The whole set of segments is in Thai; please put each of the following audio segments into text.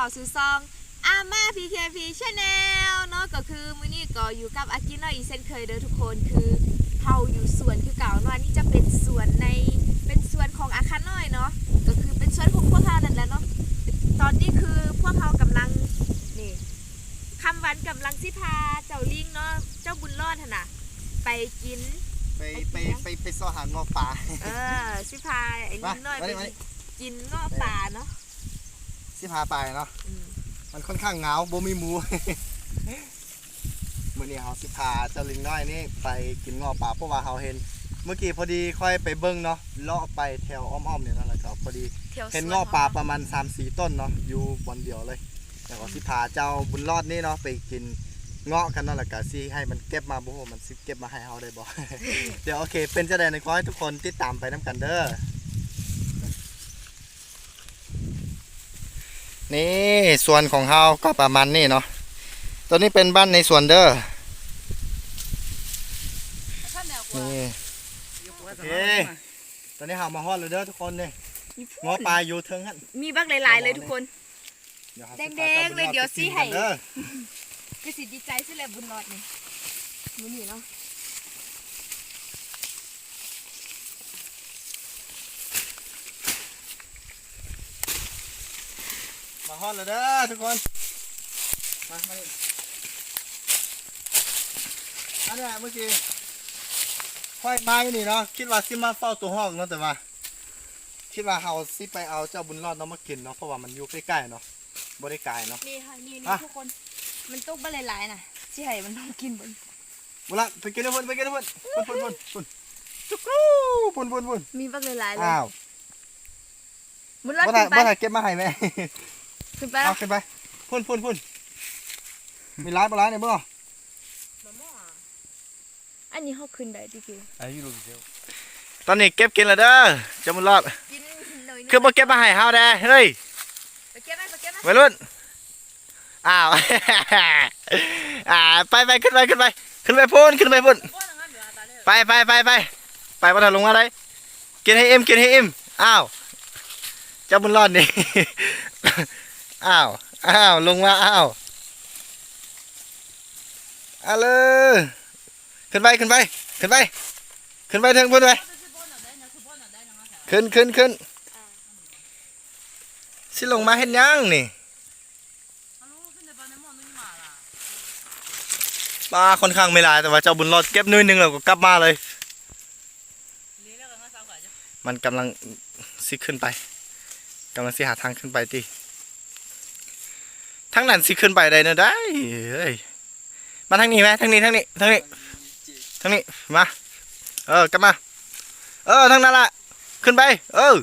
รับทุกคนข่าวสู่ซองอาม่า PKP Channel เนาะก็คือมื้อนี้ก็อยู่กับอากินเนาะอีกเช่นเคยเด้อทุกคนคือเฮาอยู่สวนคือเก่าเนาะอันนี่จะเป็นสวนในเป็นสวนของอาคาน้อยเนาะก็คือเป็นสวนของพวกเฮานั่นแหละเนาะตอนนี้คือพวกเฮากำลังนี่คำวันกำลังสิพาเจ้าลิงเนาะเจ้าบุญรอดหั่นน่ะไปกินไปไปไปไปซ่อหางอป่าเออสิพาไอ้ลิงน้อยมาไปมานี่มานี่กินเงาะป่าเนาะ สิพาไปเนาะอืมมันค่อนข้างเหงาบ่มีหมูมื้อนี้เฮาสิพาเจ้าลิงน้อยนี่ไปกินงอป่าเพราะว่าเฮาเห็น เมื่อกี้พอดีค่อยไปเบิ่งเนาะเลาะไปแถวอ้อมๆเนี่ยนั่นแหละก็พอดีเที่ยวสวนเห็นงอป่าประมาณ3-4ต้นเนาะอยู่บนเดียวเลยแล้วก็สิพาเจ้าบุญรอดนี่เนาะไปกินเงาะกันเนาะแล้วก็สิให้มันเก็บมาบ่ฮู้มันสิเก็บมาให้เฮาได้บ่เดี๋ยวโอเค เป็นจะได้ในขอให้ทุกคนติดตามไปนํกันเด้อ นี่ส่วนของเฮาก็ประมาณนี้เนาะตัวนี้เป็นบ้านในสวนเด้อนี่โอเคตอนนี้เฮามาฮอดเลยเด้อทุกคนเนี่ยงอปลาอยู่เทิงหั่นมีบักหลายๆเลยทุกคนดี๋ยวราแดงๆเลยเดี๋ยวสิให้เด้อคือสิดีใจสิแหละบุญรอดนี่มื้อนี้เนาะ ฮอดเลยเด้อทุกคน มา มานี่อันเนี้ยเมื่อกี้ค่อยมาอยู่นี่เนาะ คิดว่าสิมาเฝ้าตัวห้องเนาะแต่ว่า คิดว่าเฮาสิไปเอาเจ้าบุญรอดเนาะมากินเนาะ เพราะว่ามันอยู่ใกล้ๆเนาะบ่ได้ไกลเนาะ นี่ค่ะ นี่อะนี่ทุกคน มันตกบักหลายๆน่ะสิให้มันต้องกินเบิ่งบุญละไปกินเด้อเพิ่นไปกินเด้อเพิ่นพุ่นพุ่นพุ่นพุ่นจุกรูพุ่นพุ่นพุ่นมีบักหลายๆเลยอ้าวบุญรอดบ่ได้ขึ้นไปบ่ได้เก็บมาให้แม่ ขึ้นไปเอาขึ้นไปพุ่นพุ่นพุ่นมีร้ายบ่ร้ายเนี่ยบ่อันนี้เฮาขึ้นได้ดิคือตอนนี้เก็บกินแล้วเด้อเจ้าบุญรอดกินหน่อยนึงคือบ่เก็บมาให้เฮาแด้เฮ้ยไปเก็บไหมไปเก็บไหมวัยรุ่นอ้าวอ่าไปไปขึ้นไปขึ้นไปขึ้นไปพุ่นขึ้นไปพุ่นไปไปไปไปไปบ่ทันลงมาได้กินให้อิ่มกินให้อิ่มอ้าวเจ้าบุญรอดนี่ อ้าว อ้าว ลงมาอ้าวเอาเลยขึ้นไป ขึ้นไป ขึ้นไป ขึ้นไปถึงพุ่นไป ขึ้นขึ้นขึ้นสิลงมาเห็นยังนี่ปลาค่อนข้างไม่หลายแต่ว่าเจ้าบุญรอดเก็บน้อยนึงแล้วก็กลับมาเลย มันกำลังสิขึ้นไปกำลังสิหาทางขึ้นไปติ ทางนั้นสิขึ้นไปได้เนอะได้เฮ้ยมาทางนี้ไหมทางนี้ทางนี้ทางนี้ทางนี้มาเออกลับมา เออทางนั้นละขึ้นไป เออ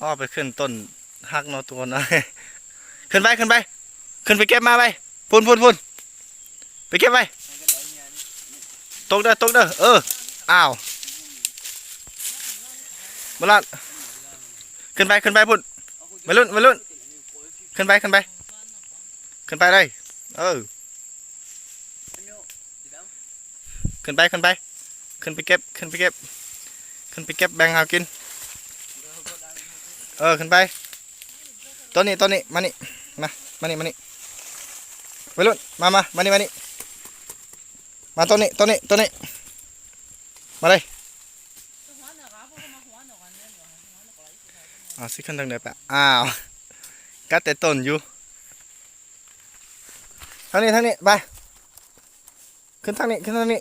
อ้อไปขึ้นต้นหักนอตัวนะขึ้นไปขึ้นไป ขึ้นไปเก็บมาไปพุ่นพุ่นพุ่นไปเก็บไปตกเด้อตกเด้อเอออ้าวมาลัดขึ้นไปขึ้นไปพุ่น มาลุ่นมาลุ่นขึ้นไปขึ้นไป ขึ้นไปเลยเออขึ้นไปขึ้นไป ขึ้นไปเก็บขึ้นไปเก็บ ขึ้นไปเก็บแบ่งเอากิน เออขึ้นไปตัวนี้ตัวนี้มานี่มามานี่มานี่วัยรุ่นมามามานี่มานี่มาตัวนี้ตัวนี้ตัวนี้มาเลย อ้าวสิขึ้นทางไหนปะอ้าวกัดแต่ต้นอยู่ทางนี้ทางนี้ไปขึ้นทางนี้ขึ้นทางนี้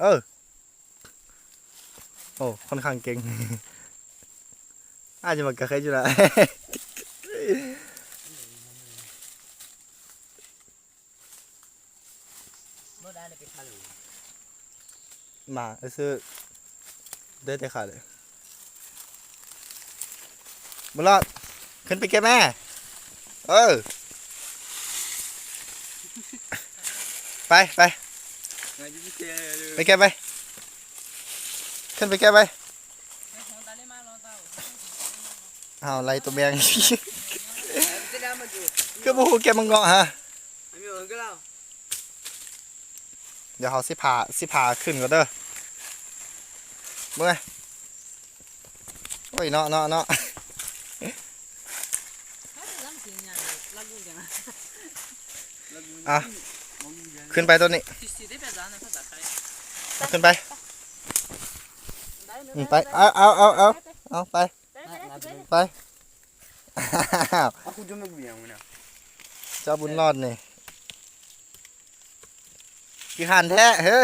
เออโอ้ค่อนข้างเก่งอาจจะมากระเคยจุละมาซื้อได้แต่ขาดเลย บุญรอดขึ้นไปเก็บแม่ เออ ไปไปไปเก็บไปขึ้นไปแกไปอ้าวไรตัวแบงคือบูแกมังเงาะฮะเดี๋ยวเขาสิพาสิพาขึ้นก็เด้อเมื่อโอ้ยเนาะเนาะเนาะ อะ ขึ้นไปต้นนี้ขึ้นไปไปเอาเอาเอาเอาเอาไป ไปเจ้าบุญรอดนี่กี่หันแท้เฮ้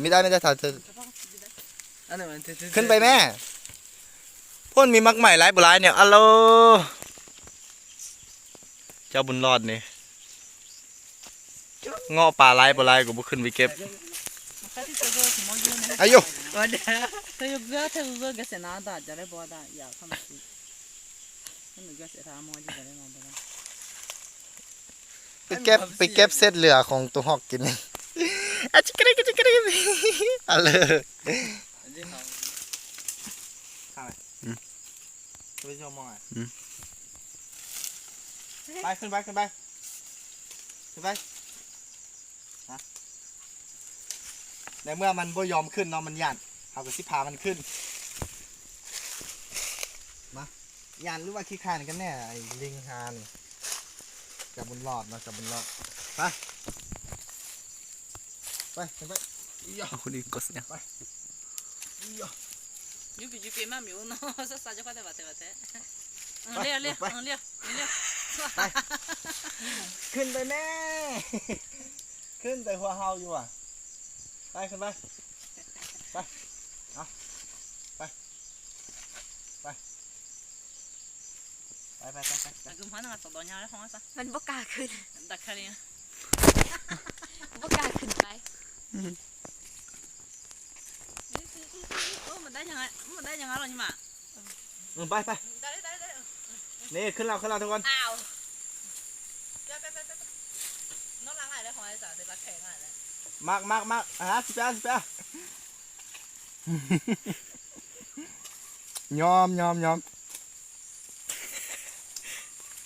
ไม่ได้ไม่ได้ถ่ายขึ้นไปแม่ พ่นมีมักใหม่หลายบลายเนี่ยอโลเจ้าบุญรอดนี่งอปลาหลายบลายกูบ่ขึ้นไปเก็บอายุก็ยกเกเธอก็เกษนาดาจะได้บ่ได้อยากทำสินั่นเกษตรมอจะได้มาบ่ได้ไปเก็บไปเก็บเศษเหลือของตัวหอกกินอาจิกระกิจิกระอะไร ไปชมมองอ่อืไปขึ้นไปขึ้นไปขึ้นไปฮะในเมื่อมันไม่ยอมขึ้นเนาะมันย่านเอากระสิพามันขึ้นมาย่านหรือว่าขี้คานกันแน่ไอ้ลิงฮานจับบุญรอดเนาะจับบุญรอดไปไปขึ้ไป เอาคนอื่กดเสียง อีหยอก 有比就别嘛没有呢，是啥就快点吧，对吧？对。嗯，练练，嗯练，练。 ขึ้นไปแม่ ขึ้นไปหัวเฮาอยู่อ่ะ ไปขึ้นไป ไป เอาไป ไป ไปไปไปไป 那个妈那个找到伢的方式， มันบ่กล้าขึ้น 打开的。 บ่กล้าขึ้นไป ได้ยังไงมันได้ยังไงหรอนี่มาอืมไปไปได้ได้ได้นี่ขึ้นเราขึ้นเราทุกคนอ้าวไปไปไปนอนหลังอะไได้ของไอ้จ๋าเด็แข็งอะไรมากมากมากฮะสิบแปดสิบแปดยอมยอมยอม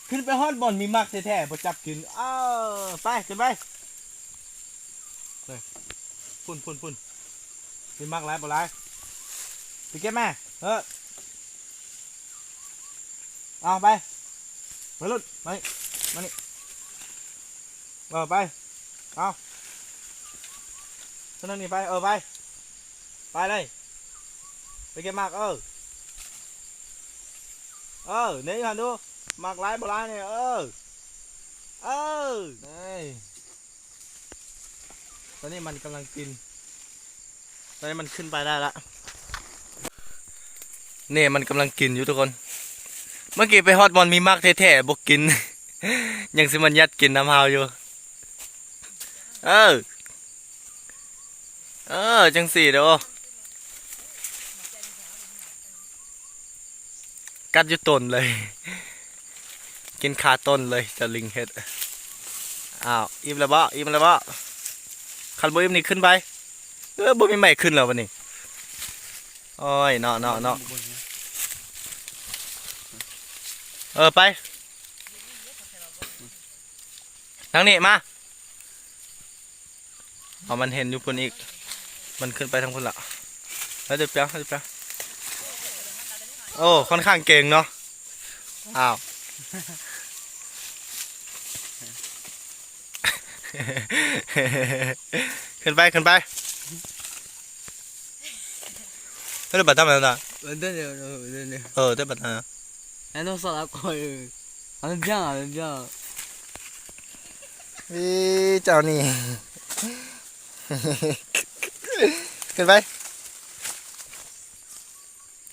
ขึ้นไปฮอดบอลมีมากแท้ๆพอจับกินอ้าวไปขึ้นไปพุ่นพุ่นพุ่นมีมากหลายบ่หลาย ไปเก็บแม่เออเอาไปไปลุดไปมานี่เออไปเอาขึ้นนั่นนี่ไปเออไปไปเลยไปเก็บมากเออเออนี่หันดูมากหลายบ่หลายเนี่ยเออเออเอ้ยตอนนี้มันกำลังกินตอนนี้มันขึ้นไปได้ละ นี่มันกำลังกินอยู่ทุกคน เมื่อกี้ไปฮอตบอลมีมากแท้ๆบกกิน ยังสิมันยัดกินน้ำฮาวอยู่ เออ เออ จังสี่เด้อกัดอยู่ต้นเลย กินคาต้นเลยจะลิงเฮ็ด อ้าวอิ่มแล้วบ่อิ่มแล้วบ่คันบ่อิ่มนี่ขึ้นไป เออบ่มีใหม่ขึ้นแล้ววันนี้ โอ้ยเนาะเนาะเนาะ เออไปทางนี้มาเอามันเห็นอยู่บนอีก มันขึ้นไปทางบนละแล้วจะเปียกแล้วจะเปียกโอ้ค่อนข้างเก่งเนาะอ้าวขึ้นไปขึ้นไปเฮ้ยบัตรทำอะไรนะเดินเดินเออเดินบัตรนะ えのさこういうあれじゃんあれじゃんวิเจ้านี่ ขึ้นไป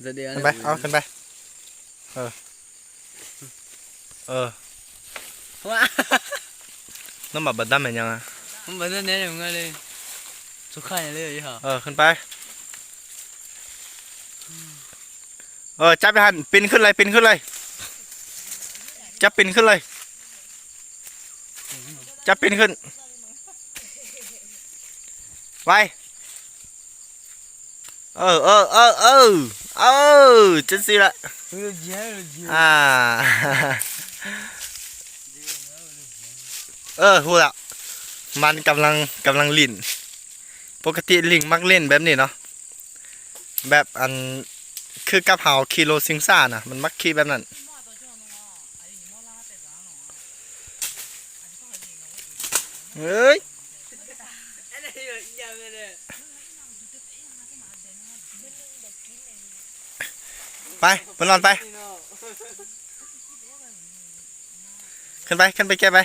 giờ đi ขึ้น ăn ไป đi. เอาขึ้นไป เออ เออ Quá. น้ำบับบัดดั้มเป็นยังไง không bắn ra ném em ngay đi số khai này lên vậy hả เออ ขึ้นไป เออจับไปหันปินขึ้นเลยปินขึ้นเลยจับปินขึ้นเลยจับปินขึ้นไปเออเออเออเออเออจังสิละอ่าเออหูละมันกำลังกำลังลิ่นปกติลิงมักเล่นแบบนี้เนาะแบบอัน คือกับเฮาคิโลซิงซ่านะมันมักขี่แบบนั้นเฮ้ยไปบนนอนไป ขึ้นไป ขึ้นไปเก็บไป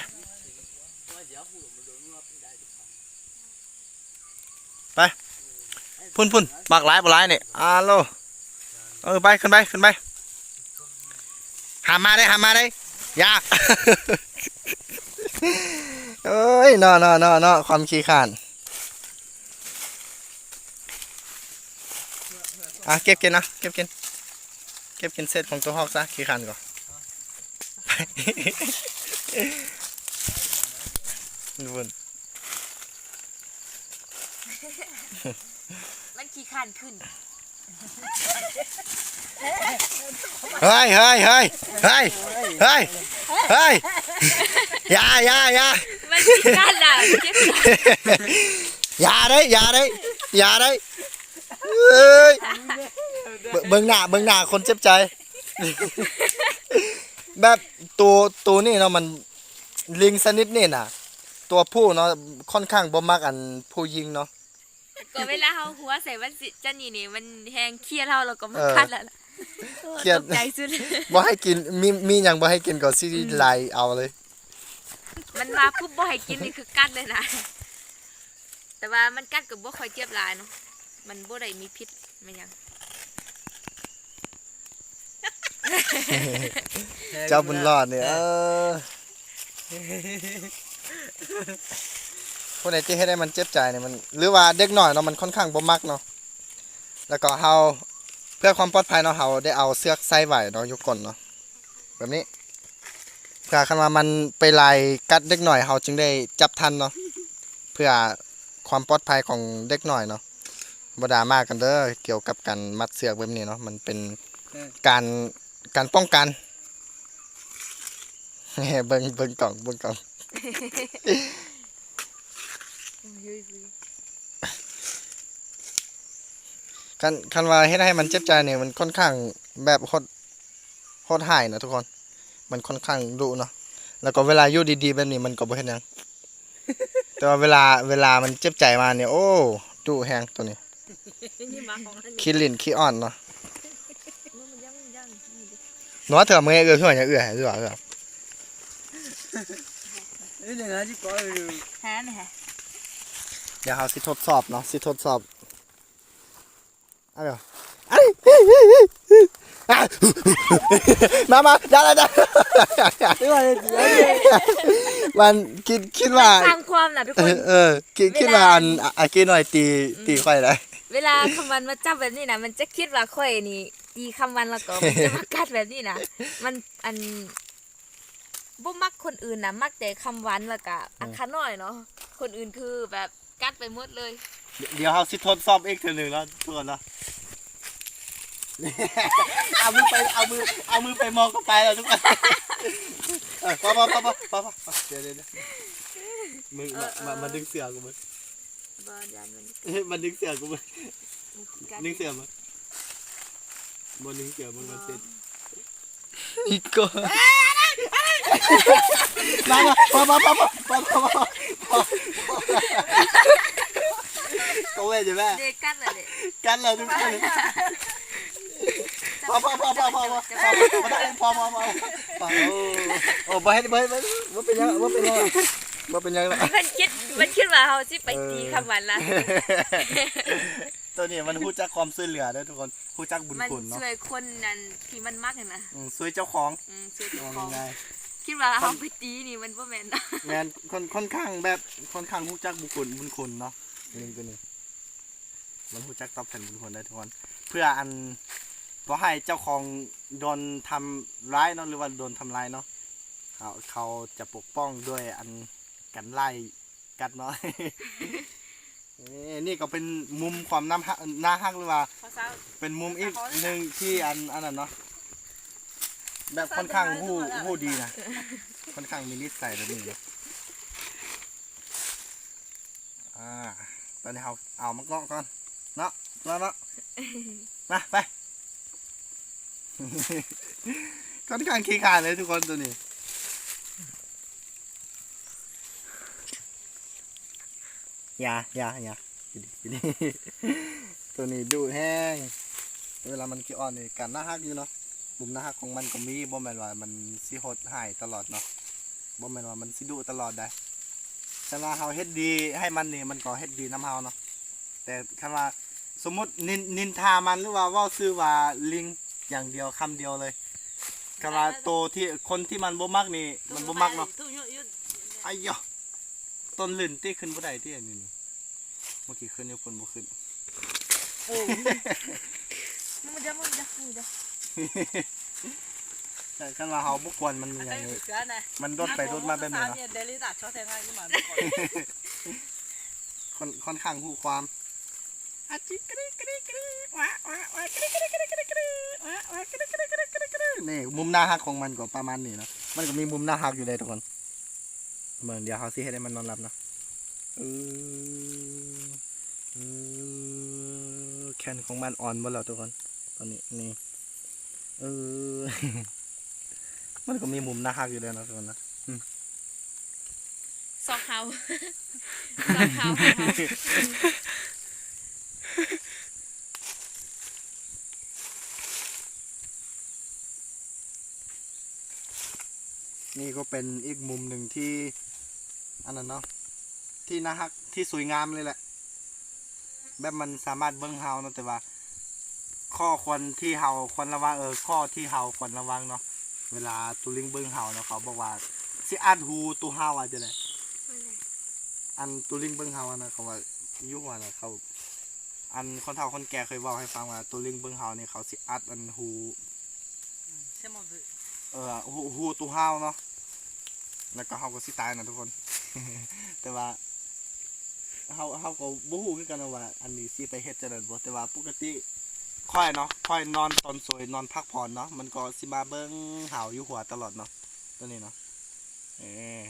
ไป พุ่นพุ่นปากหลายปากหลายนี่อาโล เออไปขึ้นไปขึ้นไปหามาได้หามาได้อยากเอ้ยนอนอนอนอความขี้ขานอะเก็บกินนะเก็บกินเก็บกินเสร็จของตัวหอกซะขี้ขานก่อนดูบนมันขี้ข้านขึ้น เฮ้ยเฮ้ยเฮ้ยเฮ้ยเฮ้ยเฮ้ยอย่าอย่าอย่ามันขี้ข้านล่ะเจ็บหลังอย่าได้อย่าได้อย่าได้เอ้ยเบิ่งเบิ่งหน้าเบิ่งหน้าคนเจ็บใจ แบบตัวตัวนี่เนาะมันลิงสนิทนี่น่ะ ตัวผู้เนาะค่อนข้างบ่มักอันผู้ยิงเนาะ ก็เวลาเฮาหัวใส่มันสิจันนี่นี่มันแฮงเครียดเฮาแล้วก็มันเออคัดแล้วล่ะเครียดตกใจสุดบ่ให้กินมีมีหยังบ่ให้กินก็สิไล่เอาเลย มันมาปุ๊บบ่ให้กินนี่คือกัดเลยนะ แต่ว่ามันกัดก็บ่ค่อยเจ็บหลายเนาะมันบ่ได้มีพิษมันหยังเจ้าบุญรอดเนี่ยเออ คนไหนที่ให้ได้มันเจ็บใจเนี่ยมันหรือว่าเด็กหน่อยเนาะมันค่อนข้างบ่มักเนาะแล้วก็เฮาเพื่อความปลอดภัยเนาะเฮาได้เอาเสื้อใส่ไว้เนาะยกก้นเนาะแบบนี้เพื่อคันว่ามันไปไล่กัดเด็กหน่อยเฮาจึงได้จับทันเนาะเพื่อความปลอดภัยของเด็กหน่อยเนาะบ่ดามากันเด้อเกี่ยวกับการมัดเสือกแบบนี้เนาะมันเป็นการการป้องกันเบิ่งเบิ่งกล่องเบิ่งกล่อง คันคันว่าเฮ็ดให้มันเจ็บใจเนี่ยมันค่อนข้างแบบโคตรโคตรหายนะทุกคน มันค่อนข้างดุเนาะแล้วก็เวลาอยู่ดีๆแบบนี้มันก็บ่เฮ็ดหยังแต่ว่าเวลาเวลามันเจ็บใจมาเนี่ยโอ้ดุแฮงตัวนี้นี่มาของอันนี้ขี้ลิ้นขี้อ่อนเนาะมันยังยังนี่ดิหนัวเถื่อมือเอื้อเถื่ออย่างเอื้อให้เอื้อเอื้อ Eh, dengan aja kau itu. หานี่ฮะ เดี๋ยวเฮาสิทดสอบเนาะสิทดสอบเอาเดี๋ยวอันนี้อะมามาได้ได้ได้มันคิดคิดว่าสร้างความน่ะทุกเอคนอเออคิดคิดว่าอันอะอะคิดหน่อยตีตีค่อยได้เวลาคำวันมาจับแบบนี้นะมันจะคิดว่าค่อยนี่ตีคำวันแล้วก็มันจะมากัดแบบนี้นะมันอันบ่มักคนอื่นนะมักแต่คำวันแล้วก็อันขาน้อยเนาะคนอื่นคือแบบ กัดไปหมดเลย เดี๋ยวเราสิทนซ่อมเอกเถอหนึ่งแล้วทุกคนนะเอามือไปเอามือเอามือไปมองก็ไปแล้วทุกคนปะปะปะปะปะป้เดี๋ยวเดี๋มึงมามาดึงเสือกูมึงนมาดึงเสือกูมึงดึงเสือมึงบอลดึงเสือมึงมาเสร็จอีกคนมาป้าปะปะปะป้ป้ ตัวเว้ยจ้ะแม่กันเลยกันเลยทุกคนพอพอพอพอพอพอพอได้พอพอพอพอโอ้โหไปไปไปว่าเป็นยังว่าเป็นยังว่าเป็นยังไงมันคิดมันคิดว่าเขาสิไปตีคำวันละตัวนี้มันหู้จักความช่วยเหลือได้ทุกคนหู้จักบุญคุณเนาะมันช่วยคนนั้นที่มันมากเลยนะช่วยเจ้าของช่วยเจ้าของ คิดว่าเขาไปตีนี่มันบ่แม่นนะๆแมนค่อนค่อนข้างแบบค่อนข้างฮู้จักบุญคุณบุญคุณเนาะนี่ตัวนี้มันฮู้จักตอบแทนบุญคุณได้ทุกคนเพื่ออันบ่ให้เจ้าของโดนทำร้ายเนาะหรือว่าโดนทำร้ายเนาะเขาเขาจะปกป้องด้วยอันกันไล่กัดเนาะ เอ้ยนี่ก็เป็นมุมความน้ำฮักหน้าฮักหรือว่าเขาเศร้า เป็นมุมอีกหนึ่งที่อันอันนั้นเนาะ แบบค่อนข้างหู้หู้ดีนะ ค่อนข้างมีนิสัยแบบนี้นะอ่า ตอนนี้เอาเอามะเงาะก่อน เนาะเนาะเนาะมาไป ค่อนข้างขี้ขลาดเลยทุกคนตัวนี้อย่าอย่าอย่ากินดิกินดิตัวนี้ดูแห้ง เวลามันขี้อ่อนนี่การหน้าฮักอยู่เนาะ บุมหน้าฮักของมันก็มีบ่แม่นว่ามันสิหดหายตลอดเนาะบ่แม่นว่ามันสิดุตลอดได้แต่ว่าเฮาเฮ็ดดีให้มันนี่มันก็เฮ็ดดีนํเฮาเนาะแต่คันว่าสมมุตินินนินทามันหรือว่าเว้าซื่อว่าลิงอย่างเดียวคำเดียวเลยคันว่าโตที่คนที่มันบ่มักนี่มันบ่มักเนาะตู้ยุ่ยุ่ไอ้ยะต้นลื่นตี้ขึ้นบ่ได้ที่อันนี้นี่เมื่อกี้ขึ้นอยู่คนบ่ขึ้นมึงจะมึงจะมึงจะ แต่คันว่าเฮาบ่ควรมันอย่างนี้กันนะมันรดไปรดมาแบบนี้เนาะเดลิตาชอบแทงง่ายขึ้นมาค่อนค่อนข้างหูความอาจิกริกริกริว้าว้าว้ากริกริกริกริกริว้าว้ากริกริกริกริกรินี่มุมหน้าฮักของมันก็ประมาณนี้เนาะมันก็มีมุมหน้าฮักอยู่เลยทุกคนเหมือนเดี๋ยวเขาสิให้ได้มันนอนหลับเนาะเออเออแขนของมันอ่อนหมดแล้วทุกคน ตอนนี้นี่ เออ มันก็มีมุมหน้าฮักอยู่เลยนะทุกคนนะซอกเฮาซอกเฮาของเฮานี่ก็เป็นอีกมุมหนึ่งที่ อันนั้นเนาะที่น่าฮักที่สวยงามเลยแหละ แบบมันสามารถเบิ้งเฮาเนาะแต่ว่า ข้อควรที่เฮาควรระวังเออข้อที่เฮาควรระวังเนาะเวลาตูลิงเบิ้งเฮาเนาะเขาบอกว่าสิอัดหูตูเฮาว่าจะไดอันตูลิงเบิ้งเฮาอะนะเขาว่าอยุ่หัวนะเขาอันคนเฒ่าคนแก่เคยบอกให้ฟังว่าตูลิงเบิ้งเฮานี่เขาสิอัดอันหูใช่ไหมเออหูหูตูเฮาเนาะแล้วก็เฮาก็สิตายนะทุกคน แต่ว่าเฮาเฮาก็บ่ฮู้คือกันนะว่า อันนี้สิไปเฮ็ดจังได๋บ่แต่ว่าปกติ ค่อยเนาะค่อยนอนตอนสวยนอนพักผ่อนเนาะมันก็สิมาเบิ่งหาวอยู่หัวตลอดเนาะตัวนี้เนาะเออ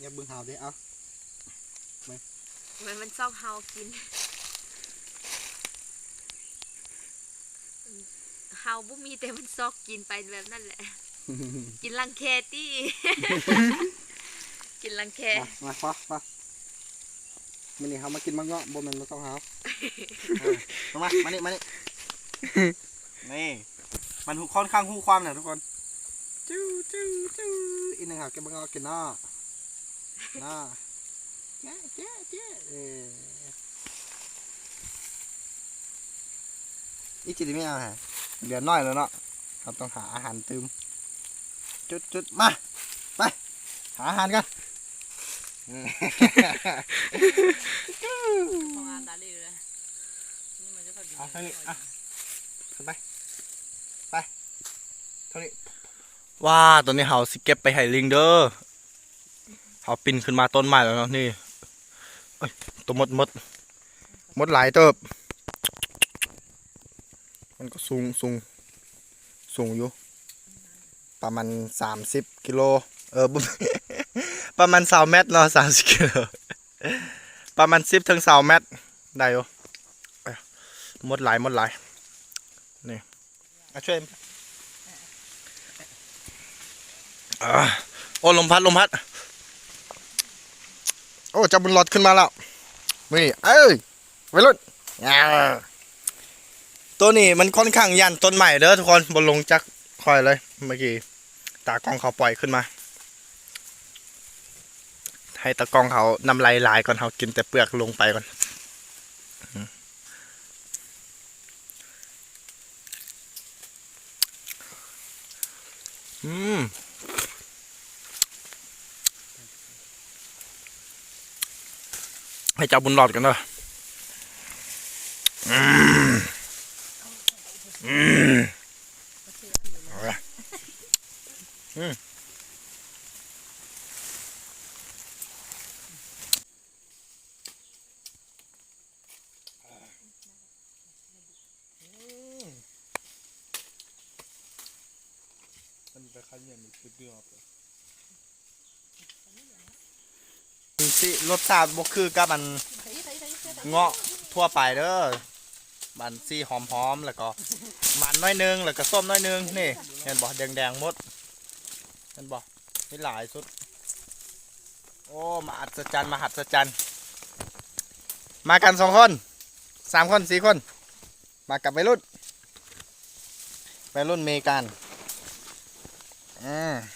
อย่าเบิ่งหาวเด้เอ้ามันมันซอกเฮากินเฮาบ่มีแต่มันซอกกินไปแบบนั่นแหละ กินลังแคตี้ กินลังแคมามามา มามื้อนี้เฮามากินมังเงาะบ่แม่นมาต้องหาวเออลงมามานี่มานี่นี่มันค่อนข้างฮู้ความเนี่ยทุกคนจู้จู้จู้อีกหนึ่งหาเก็บมังเงาะกินเนาะเนาะเจ๊เจ๊เจ๊เอออีจิไม่เอาฮะเหลือน้อยแล้วเนาะเราต้องหาอาหารตืมจุดจุดมา ไป หาอาหารกัน อืมทำงานดาลีเลยนี่มันจะค่อยดีเอาเท่านี้อะขึ้นไป ไปเท่านี้ว้าตัวนี้เฮาสิเก็บไปให้ลิงเด้อเฮาปินขึ้นมาต้นไม้แล้วเนาะนี่เอ้ยตัวมดมดมดหลายเติบ มันก็สูงสูงสูงอยู่ ประมาณสามสิบกิโล เออบ่ ประมาณสาเมตรเนาะสามสิบกิโลประมาณสิบถึงสาเมตรได้อยู่เอ้ยมดหลายมดหลายนี่ช่วยอ่าโอ้ลมพัดลมพัด โอ้เจับบุญหลอดขึ้นมาแล้วนี่เอ้ยไว้รุ่นตัวนี้มันค่อนข้างยันต้นใหม่เด้อทุกคนบนลงจักคอยเลยเมื่อกี้ตากองเขาปล่อยขึ้นมา ให้ตากองเขานำลายลายก่อนเขากินแต่เปลือกลงไปก่อนอืมให้เจับบุญหลอดกันเนอะอืมอืมอืม มันไปคันเนี่ยมันคือเดือบสิรสชาติบ่คือกับมันเงาะทั่วไปเด้อมันสีหอมๆแล้วก็มันน้อยนึงแล้วก็ส้มน้อยนึงนี่เห็นบ่แดงๆหมดเห็นบ่มีหลายสุด โอ้มาอัศจรรย์มาหัศจรรย์มากันสองคนสามคนสี่คน มากับวัยรุ่นวัยรุ่นเมกัน อ่า